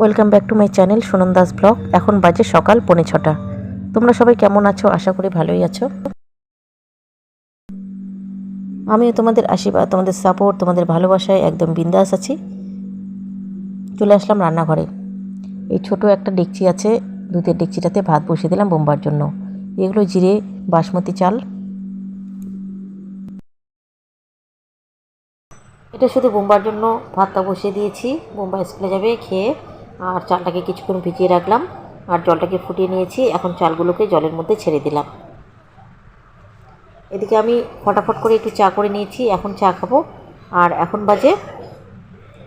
Welcome back to my channel Sunan Das blog. এখন বাজে সকাল পৌনে ছটা। তোমরা সবাই কেমন আছো? আশা করি ভালোই আছো। আমিও তোমাদের আশীর্বাদ, তোমাদের সাপোর্ট তোমাদের ভালোবাসায় একদম বিন্দাস আছি। চলে আসলাম রান্নাঘরে। এই ছোট একটা ডেকচি আছে, দুধের ডেকচিটাতে ভাত বসিয়ে দিলাম বোম্বার জন্য। এগুলো জিরে, বাসমতি চাল। এটা শুধু বোম্বার জন্য ভাতটা বসিয়ে দিয়েছি। বোম্বা স্কুলে যাবে, খেয়ে আর চালটাকে কিছুক্ষণ ভিজিয়ে রাখলাম আর জলটাকে ফুটিয়ে নিয়েছি। এখন চালগুলোকে জলের মধ্যে ছেড়ে দিলাম। এদিকে আমি ফটাফট করে একটু চা করে নিয়েছি। এখন চা খাব। আর এখন বাজে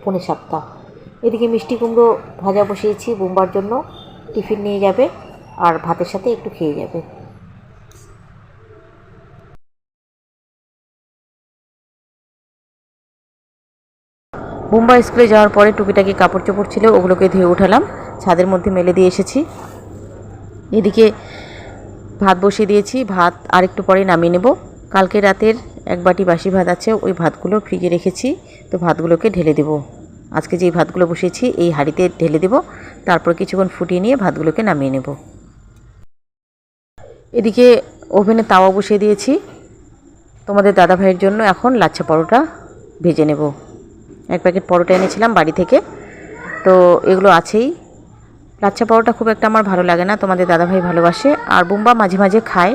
পৌনে সাতটা। এদিকে মিষ্টি কুমড়ো ভাজা বসিয়েছি। বোমবার জন্য টিফিন নিয়ে যাবে। আর ভাতের সাথে একটু খেয়ে যাবে। মুম্বাই স্কুলে যাওয়ার পরে টুকিটাকি কাপড় চোপড় ছিল, ওগুলোকে ধুয়ে উঠালাম। ছাদের মধ্যে মেলে দিয়ে এসেছি। এদিকে ভাত বসিয়ে দিয়েছি, ভাত আর একটু পরে নামিয়ে নেব। কালকে রাতের এক বাটি বাসি ভাত আছে, ওই ভাতগুলো ফ্রিজে রেখেছি, তো ভাতগুলোকে ঢেলে দেব। আজকে যেই ভাতগুলো বসিয়েছি, এই হাঁড়িতে ঢেলে দেব। তারপর কিছুক্ষণ ফুটিয়ে নিয়ে ভাতগুলোকে নামিয়ে নেব। এদিকে ওভেনে তাওয়া বসিয়ে দিয়েছি। তোমাদের দাদা ভাইয়ের জন্য এখন লাচ্ছা পরোটা ভেজে নেব। এক প্যাকেট পরোটা এনেছিলাম বাড়ি থেকে। তো এগুলো আছেই। লাচ্ছা পরোটা খুব একটা আমার ভালো লাগে না, তোমাদের দাদাভাই ভালোবাসে। আর বুম্বা মাঝে মাঝে খায়,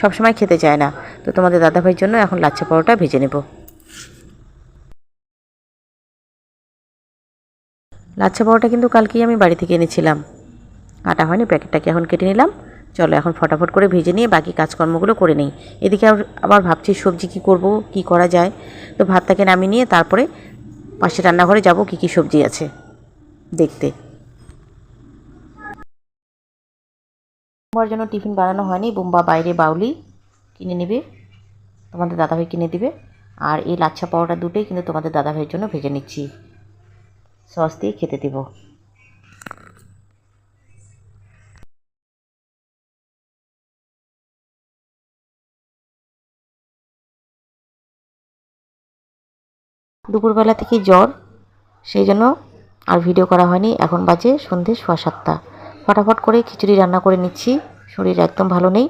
সবসময় খেতে চায় না। তো তোমাদের দাদাভাইয়ের জন্য এখন লাচ্ছা পরোটা ভেজে নেব। লাচ্ছা পরোটা কিন্তু কালকেই আমি বাড়ি থেকে এনেছিলাম। আটা হয়নি, প্যাকেটটাকে এখন কেটে নিলাম। চলো এখন ফটাফট করে ভেজে নিয়ে বাকি কাজকর্মগুলো করে নিই। এদিকে আবার ভাবছি সবজি কি করব, কি করা যায়। তো ভাতটাকে নামিয়ে নিয়ে তারপরে পাশে রান্নাঘরে যাব, কি কি সবজি আছে দেখতে। বোম্বার জন্য টিফিন বানানো হয়নি, বোম্বা বাইরে বাউলি কিনে নেবে, তোমাদের দাদাভাই কিনে দিবে। আর এই লাচ্ছা পাউডার দুটোই কিন্তু তোমাদের দাদাভাইয়ের জন্য ভেজে নিচ্ছি। সস দিয়ে খেতে দেবো। দুপুরবেলা থেকেই জ্বর, সেই জন্য আর ভিডিও করা হয়নি। এখন বাজে সন্ধে সোয়া সাতটা। ফটাফট করে খিচুড়ি রান্না করে নিচ্ছি। শরীর একদম ভালো নেই।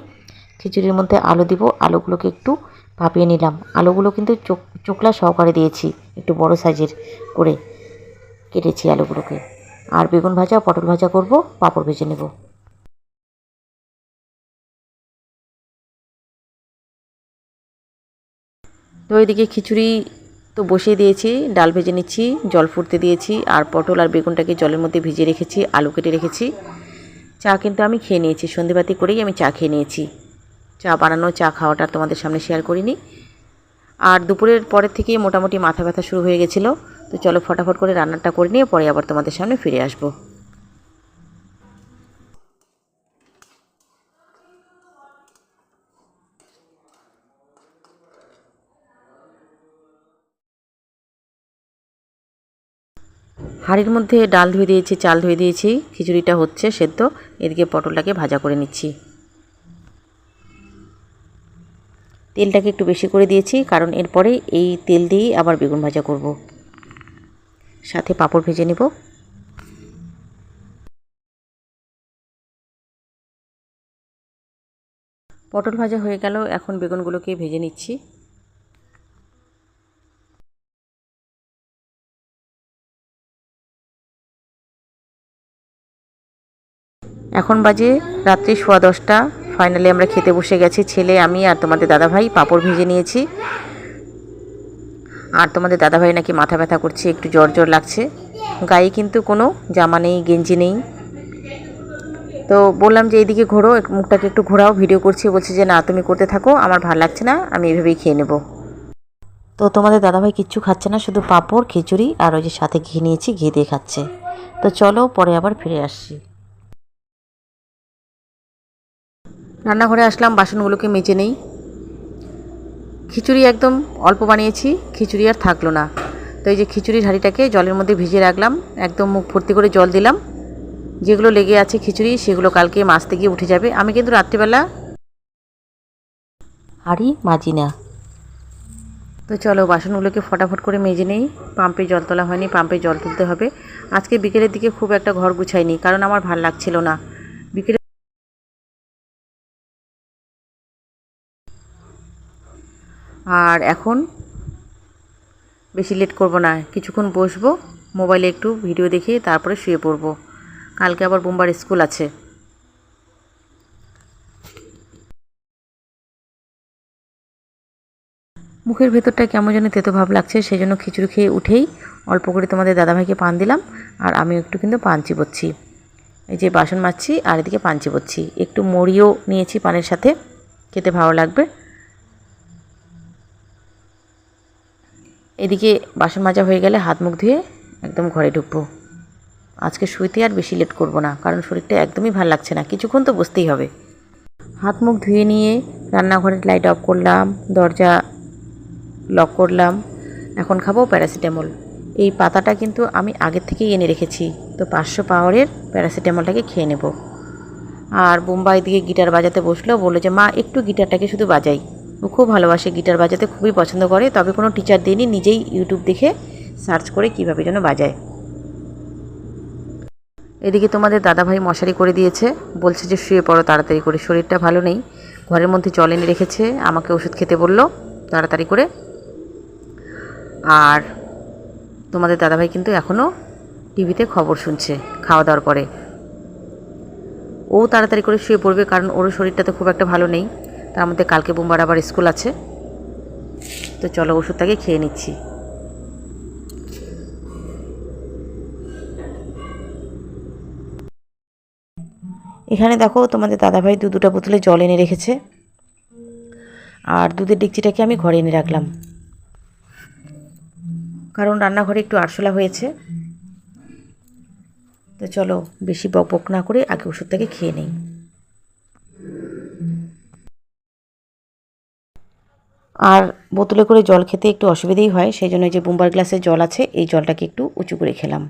খিচুড়ির মধ্যে আলু দিব। আলুগুলোকে একটু ভাপিয়ে নিলাম। আলুগুলো কিন্তু চোখ, চোখলা সহকারে দিয়েছি, একটু বড় সাইজের করে কেটেছি আলুগুলোকে। আর বেগুন ভাজা, পটল ভাজা করব, পাঁপড় ভেজে নেব। তো এদিকে খিচুড়ি তো বসিয়ে দিয়েছি, ডাল ভেজে নিচ্ছি, জল ফুটতে দিয়েছি, আর পটল আর বেগুনটাকে জলের মধ্যে ভিজিয়ে রেখেছি, আলু কেটে রেখেছি। চা কিন্তু আমি খেয়ে নিয়েছি, সন্ধেবাতি করেই আমি চা খেয়ে নিয়েছি। চা বানানো, চা খাওয়াটা তোমাদের সামনে শেয়ার করিনি। আর দুপুরের পরের থেকেই মোটামুটি মাথা ব্যথা শুরু হয়ে গেছিল, তো চলো ফটাফট করে রান্নাটা করে নিয়ে পরে আবার তোমাদের সামনে ফিরে আসব। হাঁড়ির মধ্যে ডাল ধুয়ে দিয়েছি, চাল ধুয়ে দিয়েছি, খিচুড়িটা হচ্ছে সেদ্ধ। এদিকে পটলটাকে ভাজা করে নিচ্ছি। তেলটাকে একটু বেশি করে দিয়েছি, কারণ এরপরে এই তেল দিয়েই আবার বেগুন ভাজা করব। সাথে পাঁপড় ভেজে নেব। পটল ভাজা হয়ে গেল, এখন বেগুনগুলোকে ভেজে নিচ্ছি। এখন বাজে রাত্রি সোয়া দশটা। ফাইনালি আমরা খেতে বসে গেছি, ছেলে, আমি আর তোমাদের দাদাভাই পাঁপড় ভেজে নিয়েছি। আর তোমাদের দাদাভাই নাকি মাথা ব্যথা করছে, একটু জ্বর জ্বর লাগছে। গায়ে কিন্তু কোনো জামা নেই, গেঞ্জি নেই। তো বললাম যে এইদিকে ঘোরো মুখটাকে একটু ঘোরাও ভিডিও করছি, বলছে যে না, তুমি করতে থাকো, আমার ভালো লাগছে না, আমি এভাবেই খেয়ে নেব। তো তোমাদের দাদাভাই কিচ্ছু খাচ্ছে না, শুধু পাঁপড়, খিচুড়ি আর ওই যে সাথে ঘি নিয়েছি, ঘি দিয়ে খাচ্ছে। তো চলো পরে আবার ফিরে আসছি রান্নাঘরে আসলাম, বাসনগুলোকে মেজে নেই। খিচুড়ি একদম অল্প বানিয়েছি, খিচুড়ি আর থাকল না। তো এই যে খিচুড়ির হাঁড়িটাকে জলের মধ্যে ভিজিয়ে রাখলাম, একদম মুখ ভর্তি করে জল দিলাম। যেগুলো লেগে আছে খিচুড়ি, সেগুলো কালকে মাছতে গিয়ে উঠে যাবে। আমি কিন্তু রাত্রিবেলা হাঁড়ি মাজি না। তো চলো, বাসনগুলোকে ফটাফট করে মেজে নেই। পাম্পে জল তোলা হয়নি, পাম্পে জল তুলতে হবে। আজকে বিকেলের দিকে খুব একটা ঘর গুছাইনি, কারণ আমার ভালো লাগছিল না। বিকেলে আর এখন বেশি লেট করব না। কিছুক্ষণ বসবো মোবাইলে একটু ভিডিও দেখে তারপরে শুয়ে পড়ব। কালকে আবার বোমবার স্কুল আছে। মুখের ভেতরটা কেমন যেন তেতো ভাব লাগছে সেই জন্য খিচুড়ি খেয়ে উঠেই অল্প করে তোমাদের দাদাভাইকে পান দিলাম, আর আমি একটু কিন্তু পান চিবোচ্ছি। এই যে বাসন মাজছি, আর এদিকে পান চিবোচ্ছি। একটু মুড়িও নিয়েছি পানের সাথে, খেতে ভালো লাগবে। এদিকে বাসন মাজা হয়ে গেলে হাত মুখ ধুয়ে একদম ঘরে ঢুকবো। আজকে শুইতে আর বেশি লেট করব না, কারণ শরীরটা একদমই ভালো লাগছে না, কিছুক্ষণ তো বসতেই হবে। হাত মুখ ধুয়ে নিয়ে রান্নাঘরের লাইট অফ করলাম, দরজা লক করলাম, এখন খাব প্যারাসিটামল এই পাতাটা কিন্তু আমি আগের থেকেই এনে রেখেছি, তো পাঁচশো পাওয়ারের প্যারাসিটামলটাকে খেয়ে নেব। আর বোম্বাই দিকে গিটার বাজাতে বসল, বলল যে, মা, একটু গিটারটাকে শুধু বাজাই। খুব ভালোবাসে গিটার বাজাতে, খুবই পছন্দ করে। তবে কোনো টিচার দিইনি নিজেই ইউটিউব দেখে সার্চ করে কীভাবে যেন বাজায়। এদিকে তোমাদের দাদাভাই মশারি করে দিয়েছে, বলছে যে শুয়ে পড়ো তাড়াতাড়ি করে, শরীরটা ভালো নেই। ঘরের মধ্যে জল এনে রেখেছে, আমাকে ওষুধ খেতে বলল, তাড়াতাড়ি করে। আর তোমাদের দাদাভাই কিন্তু এখনও টিভিতে খবর শুনছে, খাওয়া দাওয়ার পরে। ও তাড়াতাড়ি করে শুয়ে পড়বে, কারণ ওর শরীরটা তো খুব একটা ভালো নেই। তার মধ্যে কালকে বোমবার আবার স্কুল আছে। তো চলো ওষুধটাকে খেয়ে নিচ্ছি। এখানে দেখো তোমাদের দাদাভাই দু দুটো বোতলে জল এনে রেখেছে। আর দুধের ডেকচিটাকে আমি ঘরে এনে রাখলাম। কারণ রান্নাঘরে একটু আরশোলা হয়েছে। তো চলো বেশি বক বক না করে আগে ওষুধটাকে খেয়ে নেই। আর বোতলে করে জল খেতে একটু অসুবিধেই হয় সেই জন্য যে বোম্বার গ্লাসে জল আছে, এই জলটাকে একটু উঁচু করে খেলাম,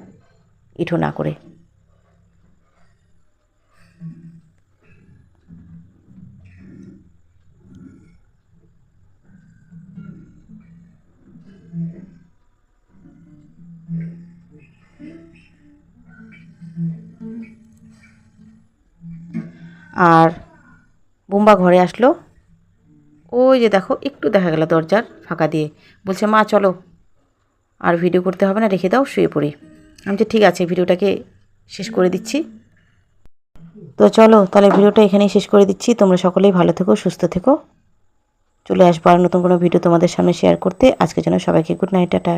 ইঠো না করে। আর বুম্বা ঘরে আসলো ওই যে দেখো, একটু দেখা গেল দরজার ফাঁকা দিয়ে। বলছে, মা, চলো। আর ভিডিও করতে হবে না, রেখে দাও, শুয়ে পড়ি। আমি যে ঠিক আছে, ভিডিওটাকে শেষ করে দিচ্ছি। তো চলো, তাহলে ভিডিওটা এখানেই শেষ করে দিচ্ছি। তোমরা সকলেই ভালো থেকো, সুস্থ থেকো। চলে আসব আর নতুন কোনো ভিডিও তোমাদের সামনে শেয়ার করতে। আজকে যেন সবাইকে গুড নাইট টাটা।